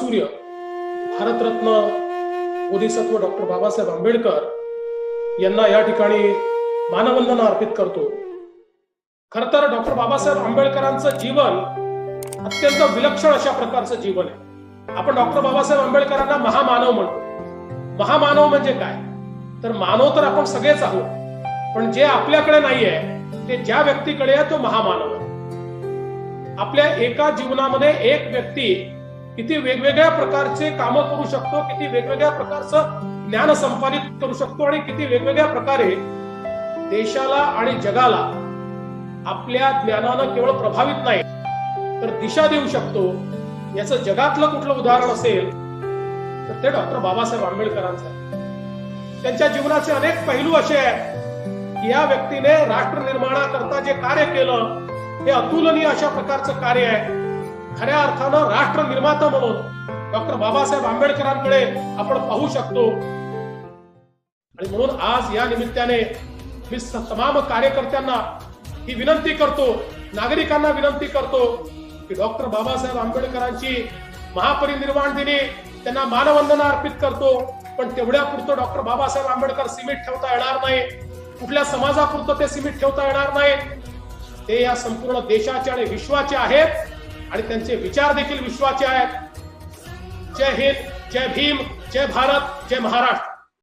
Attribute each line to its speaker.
Speaker 1: Bharat Ratna Bodhisattva doctor Babasaheb Ambedkar यांना या ठिकाणी मानवंदना अर्पित करतो. खर तर डॉक्टर बाबासाहेब आंबेडकरांचं जीवन अत्यंत विलक्षण अशा प्रकारचं जीवन आहे. आपण डॉक्टर बाबासाहेब आंबेडकरांना महामानव म्हणतो. महामानव म्हणजे काय? तर मानव तर आपण सगळेच आहोत पण जे आपल्याकडे नाहीये ते ज्या व्यक्तीकडे आहे तो महामानव आहे. आपल्या एका जीवनामध्ये एक व्यक्ती किती वेगवेगळ्या प्रकारचे काम करू शकतो किती वेगवेगळ्या प्रकारचं ज्ञान संपादित करू शकतो आणि किती वेगवेगळ्या प्रकारे देशाला आणि जगाला आपल्या ज्ञानानं केवळ प्रभावित नाही तर दिशा देऊ शकतो. याचं जगातलं कुठलं उदाहरण असेल तर ते डॉक्टर बाबासाहेब आंबेडकरांचं आहे. त्यांच्या जीवनाचे अनेक पैलू असे आहेत की या व्यक्तीने राष्ट्र निर्माणाकरता जे कार्य केलं हे अतुलनीय अशा प्रकारचं कार्य आहे. खऱ्या अर्थानं राष्ट्र निर्माता म्हणून डॉक्टर बाबासाहेब आंबेडकरांकडे आपण पाहू शकतो. आणि म्हणून आज या निमित्ताने मी तमाम कार्यकर्त्यांना ही विनंती करतो नागरिकांना विनंती करतो की डॉक्टर बाबासाहेब आंबेडकरांची महापरिनिर्वाण दिनी त्यांना मानवंदना अर्पित करतो पण तेवढ्या पुरतं डॉक्टर बाबासाहेब आंबेडकर सीमित ठेवता येणार नाही. कुठल्या समाजापुरतं ते सीमित ठेवता येणार नाही. ते या संपूर्ण देशाचे आणि विश्वाचे आहेत. आणि त्यांचे विचार देखील विश्वाचे आहेत. जय हिंद जय भीम जय भारत जय महाराष्ट्र.